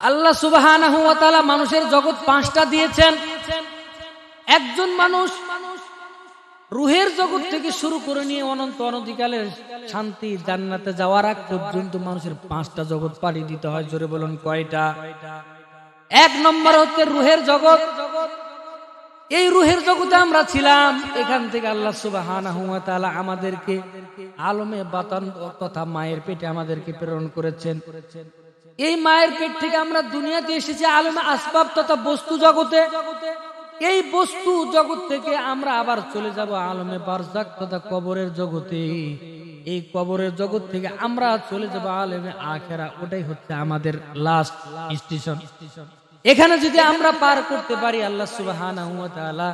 আল্লাহ তাআলা মানুষের জগৎ পাঁচটা দিয়েছেন। একজন মানুষ রুহের জগৎ থেকে শুরু করে নিয়ে অনন্ত অনধিকালের শান্তি, জান্নাতে যাওয়ার আগ পর্যন্ত মানুষের পাঁচটা জগৎ পাড়ি দিতে হয়, জোরে বলুন কয়টা? এক নম্বর হচ্ছে রুহের জগৎ। এই রুহের জগতে আমরা ছিলাম, এখান থেকে আল্লাহ ওয়া আমাদেরকে আলমে বাতান তথা মায়ের পেটে আমাদেরকে প্রেরণ করেছেন। এই মায়ের পেট থেকে আমরা দুনিয়াতে এসেছি আলমে আসবাব তথা বস্তু জগতে। এই বস্তু জগৎ থেকে আমরা আবার চলে যাব আলমে বারজাক তথা কবরের জগতে। এই কবরের জগৎ থেকে আমরা চলে যাব আলমে আখেরা, ওটাই হচ্ছে আমাদের লাস্ট স্টেশন এখানে যদি আমরা পার করতে পারি, আল্লাহ তাআলা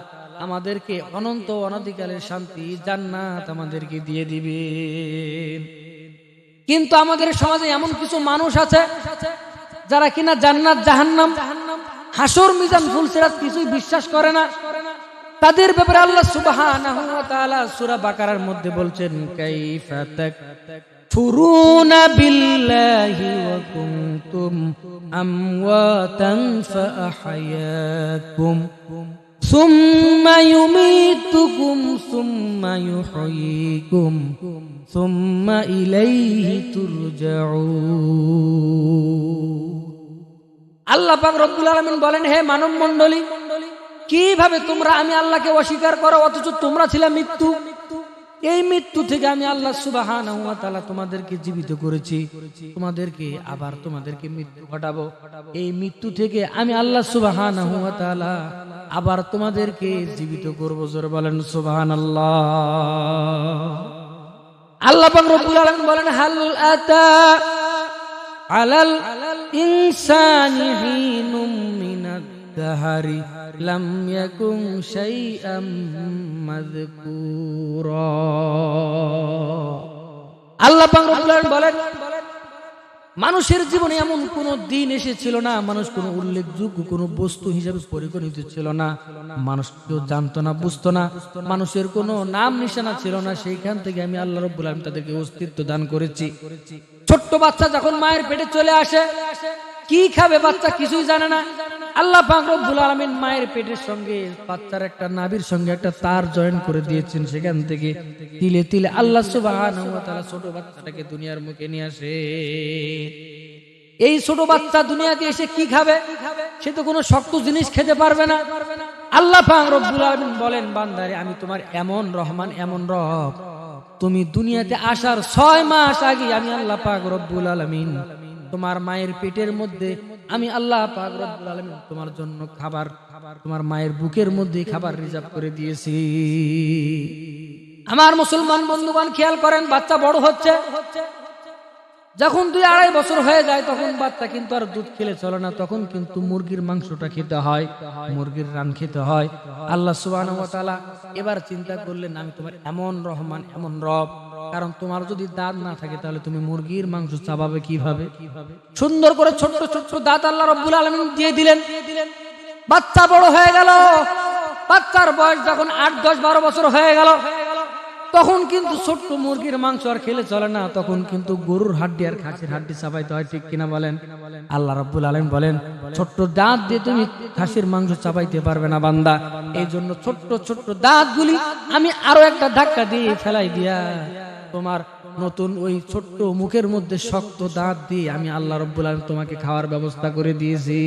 আমাদেরকে অনন্ত অনধিকালের শান্তি জান্নাত আমাদেরকে দিয়ে দিবেন। কিন্তু আমাদের সমাজে এমন কিছু মানুষ আছে যারা কিনা জান্নাত, জাহান্নাম, হাসর মিজান ফুলসিরাত কিছুই বিশ্বাস করে না। তাদের ব্যাপারে আল্লাহ সুবহানাহু ওয়া তাআলা সূরা বাকারার মধ্যে বলছেন, কাইফা বিল্লাহি ওয়া কুনতুম আমওয়াতান ফাআহয়াকুম। ثم يميتكم ثم يحييكم ثم إليه ترجعون আল্লাহ পাক রব্বুল আলামিন বলেন হে মানব মণ্ডলী কিভাবে তোমরা আমি আল্লাহকে অস্বীকার করো অথচ তোমরা ছিলে মৃত্যু এই মৃত্যু থেকে আমি আল্লাহ সুবহানাহু ওয়া তাআলা তোমাদেরকে জীবিত করেছি তোমাদেরকে আবার তোমাদেরকে মৃত্যু ঘটাবো এই মৃত্যু থেকে আমি আল্লাহ সুবহানাহু ওয়া তাআলা আবার তোমাদেরকে জীবিত করব, জোরে বলেন, সুবহানাল্লাহ। আল্লাহ পাক রব্বুল আলামিন বলেন, হাল আতা আলাল ইনসানি হিনুম মিনাদ দাহারি লাম ইয়াকুম শাইআম মাযকুরা। আল্লাহ পাক রব্বুল আলামিন বলেন মানুষের জীবনে এমন কোন দিন এসেছিল না, মানুষ কোনো উল্লেখযোগ্য কোনো বস্তু হিসাবে পরিগণিত ছিল না। মানুষ কেউ জানতো না, বুঝতো না। মানুষের কোনো নাম নিশানা ছিল না। সেইখান থেকে আমি আল্লাহ রব্বুল আমি তাদেরকে অস্তিত্ব দান করেছি। ছোট্ট বাচ্চা যখন মায়ের পেটে চলে আসে, কি খাবে বাচ্চা কিছুই জানে না। আল্লাহ রব্বুল আলামিন মায়ের পেটের সঙ্গে বাচ্চার একটা নাভির সঙ্গে একটা তার জয়েন করে দিয়েছেন সেখান থেকে। তিলে তিলে আল্লাহ ওয়া ছোট বাচ্চাটাকে দুনিয়ার মুখে নিয়ে আসে। এই ছোট বাচ্চা দুনিয়াতে এসে কি খাবে? সে তো কোনো শক্ত জিনিস খেতে পারবে না। আল্লাহ রব্বুল আলামিন বলেন, বান্দারে, আমি তোমার এমন রহমান, এমন রব। তুমি দুনিয়াতে আসার ছয় মাস আগে আমি আল্লাহ পাক রব্বুল আলামিন তোমার মায়ের পেটের মধ্যে আমি আল্লাহ তোমার জন্য খাবার খাবার তোমার মায়ের বুকের মধ্যে খাবার রিজার্ভ করে দিয়েছি। আমার মুসলমান বন্ধুগণ, খেয়াল করেন, বাচ্চা বড় হচ্ছে। যখন দুই আড়াই বছর হয়ে যায়, তখন বাচ্চা কিন্তু আর দুধ খেলে চলে না, তখন কিন্তু মুরগির মাংসটা খেতে হয়, মুরগির রান খেতে হয়। আল্লাহ ওয়া এবার চিন্তা করলেন, আমি তোমার এমন রহমান, এমন রব। কারণ তোমার যদি দাঁত না থাকে তাহলে তুমি মুরগির মাংস চাবাবে কীভাবে? সুন্দর করে ছোট্ট ছোট্ট দাঁত আল্লাহ রব্বুল আলামিন দিয়ে দিলেন। বাচ্চা বড় হয়ে গেল। বাচ্চার বয়স যখন আট, দশ, বারো বছর হয়ে গেল, তখন কিন্তু ছোট্ট মুরগির মাংস আর খেলে চলে না। তখন কিন্তু গরুর হাড্ডি আর খাসির হাড্ডি চাবাইতে হয়, ঠিক কিনা বলেন? আল্লাহ রাব্বুল আলামিন বলেন, ছোট্ট দাঁত দিয়ে তুমি খাসির মাংস চাপাইতে পারবে না বান্দা। এই জন্য ছোট্ট ছোট্ট দাঁতগুলি আমি আরও একটা ধাক্কা দিয়ে ফেলাই দিয়া তোমার নতুন ওই ছোট্ট মুখের মধ্যে শক্ত দাঁত দিয়ে আমি আল্লাহ রব্বুল আলম তোমাকে খাওয়ার ব্যবস্থা করে দিয়েছি।